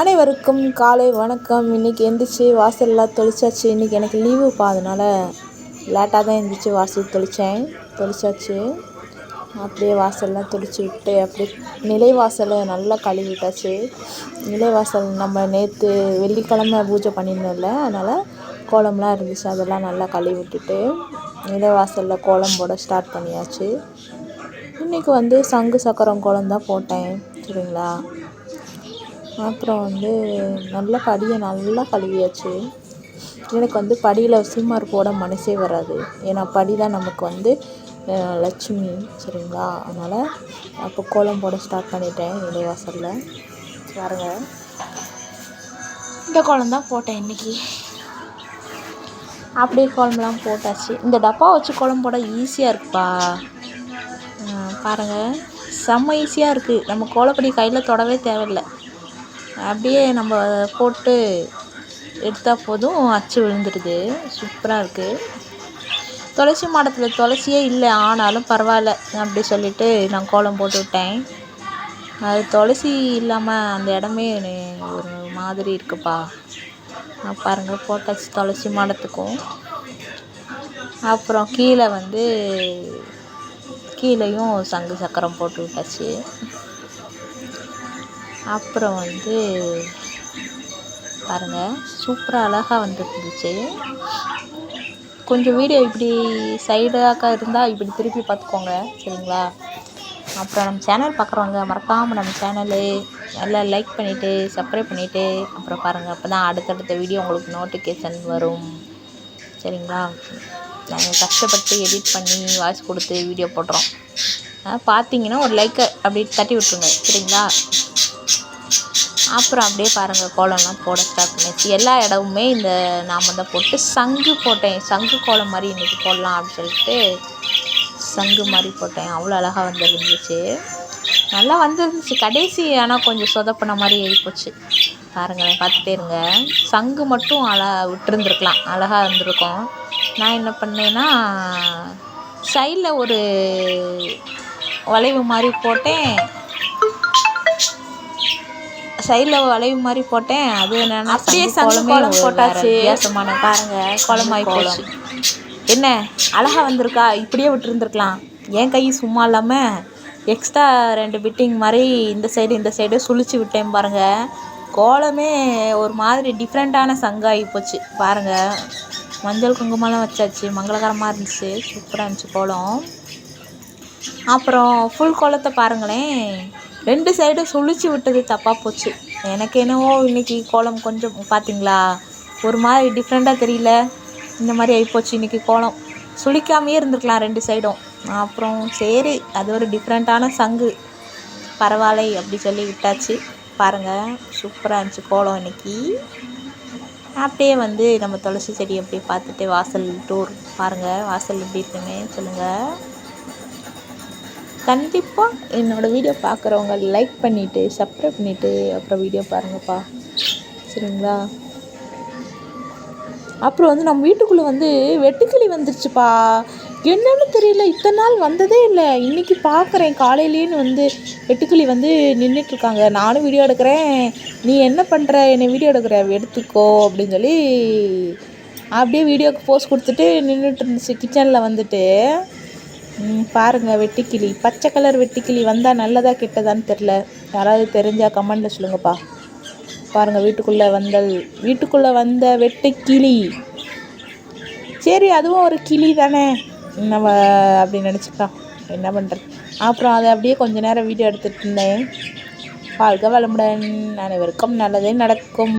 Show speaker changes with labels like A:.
A: அனைவருக்கும் காலை வணக்கம். இன்றைக்கி எந்திரிச்சு வாசல்லாம் தெளிச்சாச்சு. இன்றைக்கி எனக்கு லீவுப்பா அதனால் லேட்டாக தான் எந்திரிச்சு வாசல் தெளித்தேன் தெளிச்சாச்சு. அப்படியே வாசல்லாம் தெளித்து விட்டு அப்படியே நிலைவாசலை நல்லா கழுவி விட்டாச்சு. நிலைவாசல் நம்ம நேற்று வெள்ளிக்கிழம பூஜை பண்ணியிருந்தோம்ல அதனால் கோலம்லாம் இருந்துச்சு. அதெல்லாம் நல்லா கழுவி விட்டுட்டு நிலைவாசலில் கோலம் போட ஸ்டார்ட் பண்ணியாச்சு. இன்றைக்கி வந்து சங்கு சக்கரம் கோலம் தான் போட்டேன். சரிங்களா? அப்புறம் வந்து நல்லா படியை நல்லா கழுவியாச்சு. எனக்கு வந்து படியில் சீமார் போட மனசே வராது. ஏன்னா படி தான் நமக்கு வந்து லட்சுமி சரிங்களா? அதனால் அப்போ கோலம் போட ஸ்டார்ட் பண்ணிட்டேன் நிலைவாசலில் பாருங்க. இந்த கோலம் தான் போட்டேன் இன்றைக்கி அப்படியே கோலம்லாம் போட்டாச்சு. இந்த டப்பா வச்சு கோலம் போட ஈஸியாக இருக்குப்பா. பாருங்கள் செம்ம ஈஸியாக இருக்குது நம்ம கோலப்படி கையில் தொடவே தேவையில்லை. அப்படியே நம்ம போட்டு எடுத்தால் போதும். அச்சு விழுந்துடுது. சூப்பராக இருக்குது துளசி மாடத்தில் துளசியே இல்லை. ஆனாலும் பரவாயில்ல. அப்படி சொல்லிவிட்டு நான் கோலம் போட்டு விட்டேன். அது துளசி இல்லாமல் அந்த இடமே ஒரு மாதிரி இருக்குப்பா. பாருங்கள் போட்டாச்சு துளசி மாடத்துக்கும். அப்புறம் கீழே வந்து கீழேயும் சங்கு சக்கரம் போட்டு விட்டாச்சு. அப்புறம் வந்து பாருங்கள் சூப்பராக அழகாக வந்துருந்துச்சு. கொஞ்சம் வீடியோ இப்படி சைடாக இருந்தால் இப்படி திருப்பி பார்த்துக்கோங்க சரிங்களா? அப்புறம் நம்ம சேனல் பார்க்குறவங்க மறக்காமல் நம்ம சேனலு நல்லா லைக் பண்ணிவிட்டு சப்ஸ்கிரைப் பண்ணிவிட்டு அப்புறம் பாருங்கள் அப்போ தான் அடுத்தடுத்த வீடியோ உங்களுக்கு நோட்டிஃபிகேஷன் வரும். சரிங்களா? நாங்கள் கஷ்டப்பட்டு எடிட் பண்ணி வாய்ஸ் கொடுத்து வீடியோ போடுறோம். பார்த்தீங்கன்னா ஒரு லைக்கை அப்படி தட்டி விட்ருங்க சரிங்களா? அப்புறம் அப்படியே பாருங்கள் கோலம்லாம் போட ஸ்டார்ட் பண்ணியாச்சு எல்லா இடமுமே இந்த நாம தான் போட்டு சங்கு போட்டேன். சங்கு கோலம் மாதிரி இன்றைக்கி போடலாம் அப்படின்னு சொல்லிட்டு சங்கு மாதிரி போட்டேன். அவ்வளோ அழகாக வந்துருந்துச்சு. நல்லா வந்துருந்துச்சு. கடைசி ஆனால் கொஞ்சம் சொதப்பின மாதிரி ஆகிப்போச்சு பாருங்களேன் பார்த்துட்டே இருங்க. சங்கு மட்டும் அழகா விட்டுருந்துருக்கலாம். அழகாக இருந்திருக்கும். நான் என்ன பண்ணேன்னா சைடில் ஒரு வளைவு மாதிரி போட்டேன். சைடில் வளைவு மாதிரி போட்டேன். அது என்னென்னா அப்படியே கோலம் போட்டாச்சு. வித்தியாசமான பாருங்க கோலம் ஆகி போச்சு. என்ன? அழகாக வந்திருக்கா? இப்படியே விட்டுருந்துருக்கலாம். என் கை சும்மா இல்லாமல் எக்ஸ்ட்ரா ரெண்டு பிட்டிங் மாதிரி இந்த சைடு இந்த சைடு சுழிச்சு விட்டேன் பாருங்கள் கோலமே ஒரு மாதிரி டிஃப்ரெண்ட்டான சங்காகி போச்சு. பாருங்கள் மஞ்சள் குங்குமம்லாம் வச்சாச்சு. மங்களகரமாக இருந்துச்சு. சூப்பராக இருந்துச்சு கோலம். அப்புறம் ஃபுல் கோலத்தை பாருங்களேன். ரெண்டு சைடும் சுழிச்சு விட்டது தப்பாக போச்சு. எனக்கு என்னவோ இன்றைக்கி கோலம் கொஞ்சம் பார்த்தீங்களா ஒரு மாதிரி டிஃப்ரெண்ட்டாக தெரியல. இந்த மாதிரி ஆகிப்போச்சு இன்றைக்கி கோலம். சுழிக்காமையே இருந்திருக்கலாம் ரெண்டு சைடும் அப்புறம் சரி அது ஒரு டிஃப்ரெண்ட்டான சங்கு. பரவாயில்லை அப்படி சொல்லி விட்டாச்சு. பாருங்கள் சூப்பராக இருந்துச்சு கோலம் இன்றைக்கி அப்படியே வந்து நம்ம துளசி செடி அப்படியே பார்த்துட்டு வாசல் டூர் பாருங்கள் வாசல் எப்படி இருக்குன்னு சொல்லுங்கள் கண்டிப்பாக என்னோடய வீடியோ பார்க்குறவங்க லைக் பண்ணிவிட்டு சப்ஸ்கிரைப் பண்ணிவிட்டு அப்புறம் வீடியோ பாருங்கப்பா. சரிங்களா? அப்புறம் வந்து நம்ம வீட்டுக்குள்ளே வந்து வெட்டுக்கிளி வந்துருச்சுப்பா. என்னன்னு தெரியல இத்தனை நாள் வந்ததே இல்லை. இன்றைக்கி பார்க்குறேன் காலையிலேன்னு வந்து வெட்டுக்கிளி வந்து நின்றுட்டுருக்காங்க நானும் வீடியோ எடுக்கிறேன். நீ என்ன பண்ணுற என்னை வீடியோ எடுக்கிற? எடுத்துக்கோ அப்படின்னு சொல்லி அப்படியே வீடியோக்கு போஸ்ட் கொடுத்துட்டு நின்றுட்டு இருந்துச்சு கிச்சனில் வந்துட்டு. பாருங்கள் வெட்டுக்கிளி. பச்சை கலர் வெட்டுக்கிளி வந்தால் நல்லதா கெட்டதான்னு தெரில யாராவது தெரிஞ்சால் கமெண்டில் சொல்லுங்கப்பா. பாருங்கள் வீட்டுக்குள்ளே வந்தல் வீட்டுக்குள்ளே வந்த வெட்டுக்கிளி. சரி அதுவும் ஒரு கிளி தானே. நம்ம அப்படி நினச்சிக்கலாம் என்ன பண்ணுறது அப்புறம் அதை அப்படியே கொஞ்ச நேரம் வீடியோ எடுத்துகிட்டு இருந்தேன். வாழ்க வளமுடன். அனைவருக்கும் நல்லதே நடக்கும்.